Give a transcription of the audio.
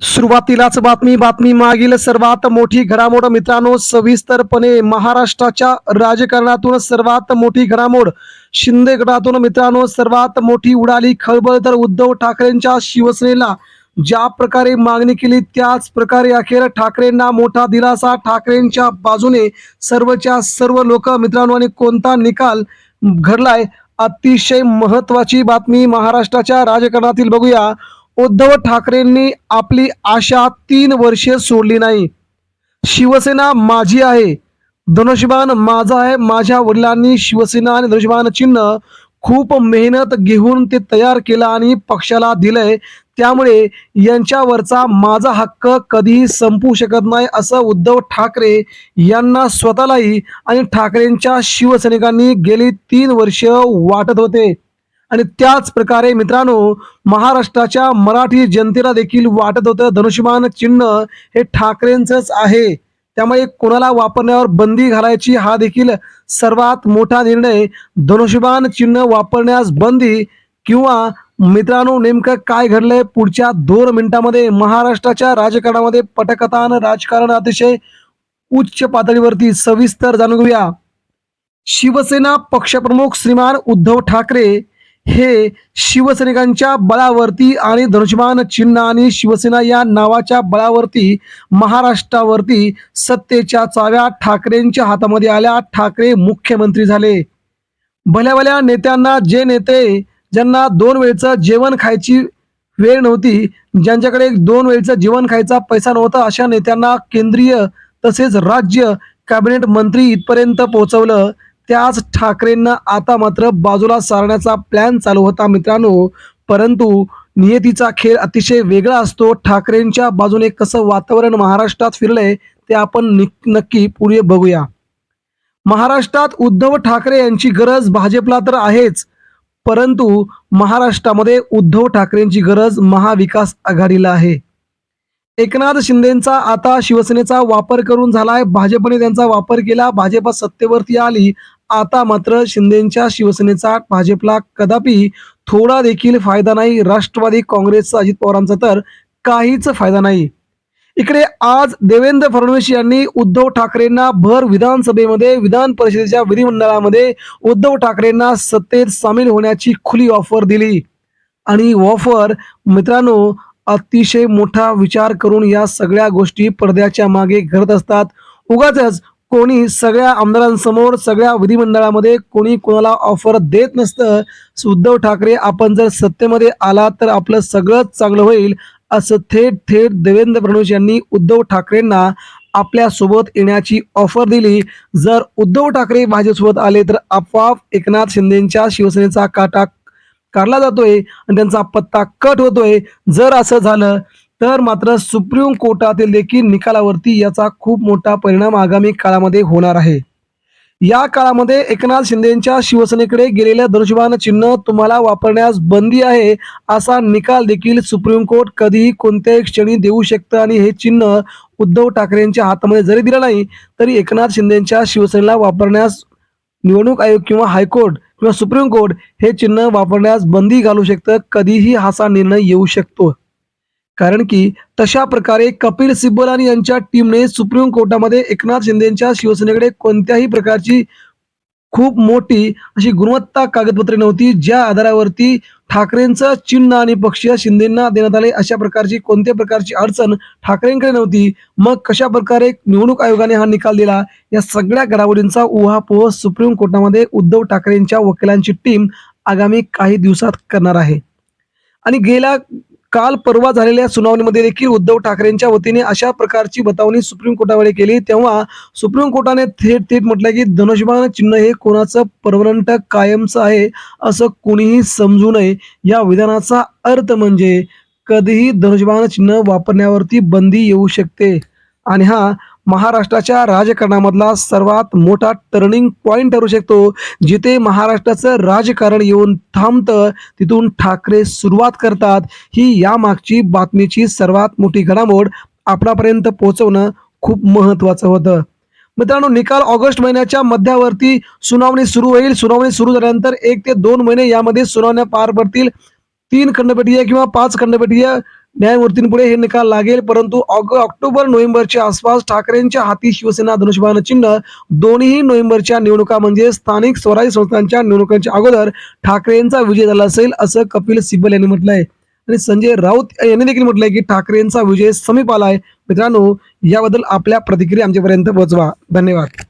सुरुवातीलाच बातमी बातमी मागील सर्वात मोठी घडामोड. मित्रांनो सविस्तरपणे महाराष्ट्राच्या राजकारणातून सर्वात मोठी घडामोड. शिंदे गटातून मित्रांनो सर्वात मोठी उडाली खळबळ तर उद्धव ठाकरेंच्या शिवसेनेला. ज्या प्रकारे मागणी केली त्याच प्रकारे अखेर ठाकरेंना मोठा दिलासा ठाकरेंच्या बाजूने. सर्वच्या सर्व लोक मित्रांनो आणि कोणता निकाल घडलाय अतिशय महत्वाची बातमी महाराष्ट्राच्या राजकारणातील बघूया. उद्धव ठाकरेंनी आपली आशा तीन वर्षे सोडली नाही. शिवसेना माझी आहे. धनुष्यबाण माझा आहे. माझ्या वडिलांनी शिवसेना आणि धनुष्यबाण चिन्ह खूप मेहनत घेऊन ते तयार केलं आणि पक्षाला दिलंय. त्यामुळे यांच्यावरचा माझा हक्क कधीही संपू शकत नाही असं उद्धव ठाकरे यांना स्वतःलाही आणि ठाकरेंच्या शिवसैनिकांनी गेली तीन वर्ष वाटत होते. आणि त्याच प्रकारे मित्रांनो महाराष्ट्राच्या मराठी जनतेला देखील वाटत होतं धनुष्यमान चिन्ह हे ठाकरेंचंच आहे. त्यामुळे कोणाला वापरण्यावर बंदी घालायची हा देखील सर्वात मोठा निर्णय. धनुष्यबाण चिन्ह वापरण्यास बंदी किंवा मित्रांनो नेमकं काय घडलंय? पुढच्या दोन मिनिटांमध्ये महाराष्ट्राच्या राजकारणामध्ये पटकथान राजकारण अतिशय उच्च पातळीवरती सविस्तर जाणून घेऊया. शिवसेना पक्षप्रमुख श्रीमान उद्धव ठाकरे हे शिवसैनिकांच्या बळावरती आणि धनुष्यमान चिन्ह आणि शिवसेना या नावाच्या बळावरती महाराष्ट्रावरती सत्तेच्या चाव्या ठाकरेंच्या हातामध्ये आल्या. ठाकरे मुख्यमंत्री झाले. भल्या भल्या नेत्यांना जे नेते ज्यांना दोन वेळचं जेवण खायची वेळ नव्हती ज्यांच्याकडे दोन वेळचं जेवण खायचा पैसा नव्हता अशा नेत्यांना केंद्रीय तसेच राज्य कॅबिनेट मंत्री इथपर्यंत पोहोचवलं. त्याच ठाकरेंना आता मात्र बाजूला सारण्याचा प्लॅन चालू होता मित्रांनो. परंतु नियतीचा खेळ अतिशय वेगळा असतो. ठाकरेंच्या बाजूने कसं वातावरण महाराष्ट्रात फिरलंय ते आपण नक्की पुढे बघूया. महाराष्ट्रात उद्धव ठाकरे यांची गरज भाजपला तर आहेच. परंतु महाराष्ट्रामध्ये उद्धव ठाकरेंची गरज महाविकास आघाडीला आहे. एकनाथ शिंदेचा आता शिवसेनेचा वापर करून झालाय. भाजपने त्यांचा वापर केला. भाजप सत्तेवरती आली. आता मात्र शिंदेच्या शिवसेनेचा भाजपला कदापि थोडा देखील फायदा नाही. राष्ट्रवादी काँग्रेसचा अजित पवारांचा तर काहीच फायदा नाही. इकडे आज देवेंद्र फडणवीस यांनी उद्धव ठाकरेंना भर विधानसभेमध्ये विधान परिषदेच्या विधिमंडळामध्ये उद्धव ठाकरेंना सत्तेत सामील होण्याची खुली ऑफर दिली. आणि ऑफर मित्रांनो अतिशय मोठा विचार करून या सगळ्या गोष्टी पडद्याच्या मागे घडत असतात. उगाच कोणी सगळ्या आमदारांसमोर सगळ्या विधिमंडळामध्ये कोणी कोणाला ऑफर देत नसतं उद्धव ठाकरे आपण जर सत्तेमध्ये आला तर आपलं सगळंच चांगलं होईल असं थेट थेट देवेंद्र फडणवीस यांनी उद्धव ठाकरेंना आपल्यासोबत येण्याची ऑफर दिली. जर उद्धव ठाकरे भाजपसोबत आले तर आपोआप एकनाथ शिंदेच्या शिवसेनेचा काटा काढला जातोय आणि त्यांचा पत्ता कट होतोय. जर असं झालं तर मात्र सुप्रीम कोर्टातील देखील निकालावरती याचा खूप मोठा परिणाम आगामी काळामध्ये होणार आहे. या काळामध्ये एकनाथ शिंदेच्या शिवसेनेकडे गेलेल्या धनुष्यबाण चिन्ह तुम्हाला वापरण्यास बंदी आहे असा निकाल देखील सुप्रीम कोर्ट कधीही कोणत्याही क्षणी देऊ शकतं आणि हे चिन्ह उद्धव ठाकरेंच्या हातामध्ये जरी दिलं नाही तरी एकनाथ शिंदेच्या शिवसेनेला वापरण्यास निवडणूक आयोग किंवा हायकोर्ट किंवा सुप्रीम कोर्ट हे चिन्ह वापरण्यास बंदी घालू शकतं कधीही असा निर्णय येऊ शकतो. कारण की तशा प्रकारे कपिल सिब्बल आणि यांच्या टीमने सुप्रीम कोर्टामध्ये एकनाथ शिंदेच्या शिवसेनेकडे कोणत्याही प्रकारची खूप मोठी अशी गुणवत्ता कागदपत्रे नव्हती ज्या आधारावरती ठाकरेंचं चिन्ह आणि पक्षीय शिंदेना देण्यात आले अशा प्रकारची कोणत्या प्रकारची अडचण ठाकरेंकडे नव्हती मग कशा प्रकारे निवडणूक आयोगाने हा निकाल दिला या सगळ्या घडामोडींचा उहापोह सुप्रीम कोर्टामध्ये उद्धव ठाकरेंच्या वकिलांची टीम आगामी काही दिवसात करणार आहे. आणि गेल्या काल परवा झालेल्या सुनावणीमध्ये देखील उद्धव ठाकरेंच्या वतीने अशा प्रकारची बतावणी सुप्रीम कोर्टाकडे केली. तेव्हा सुप्रीम कोर्टाने थेट थेट म्हटलं की धनुष्यबाण चिन्ह हे कोणाचं परमनंट कायमचं आहे असं कोणीही समजू नये. या विधानाचा अर्थ म्हणजे कधीही धनुष्यबाण चिन्ह वापरण्यावरती बंदी येऊ शकते. आणि हा महाराष्ट्राच्या राजकारणामधला सर्वात मोठा टर्निंग पॉईंट ठरू शकतो जिथे महाराष्ट्राचं राजकारण येऊन थांबतं तिथून ठाकरे सुरुवात करतात. ही यामागची बातमीची सर्वात मोठी घडामोड आपणापर्यंत पोहोचवणं खूप महत्त्वाचं होतं. मित्रांनो निकाल ऑगस्ट महिन्याच्या मध्यावरती सुनावणी सुरू होईल. सुनावणी सुरू झाल्यानंतर एक ते दोन महिने यामध्ये सुनावण्या पार पडतील. तीन खंडपीठीय किंवा पाच खंडपीठीय न्यायमूर्तींपुढे हे निकाल लागेल परंतु ऑग ऑक्टोबर नोव्हेंबरच्या आसपास ठाकरेंच्या हाती शिवसेना धनुष्यबाण चिन्ह दोन्ही नोव्हेंबरच्या निवडणुका म्हणजे स्थानिक स्वराज्य संस्थांच्या निवडणुकांच्या अगोदर ठाकरेंचा विजय झाला असेल असं कपिल सिब्बल यांनी म्हटलंय. आणि संजय राऊत यांनी देखील म्हटलंय की ठाकरेंचा विजय समीप आलाय. मित्रांनो याबद्दल आपल्या प्रतिक्रिया आमच्यापर्यंत पोहोचवा. धन्यवाद.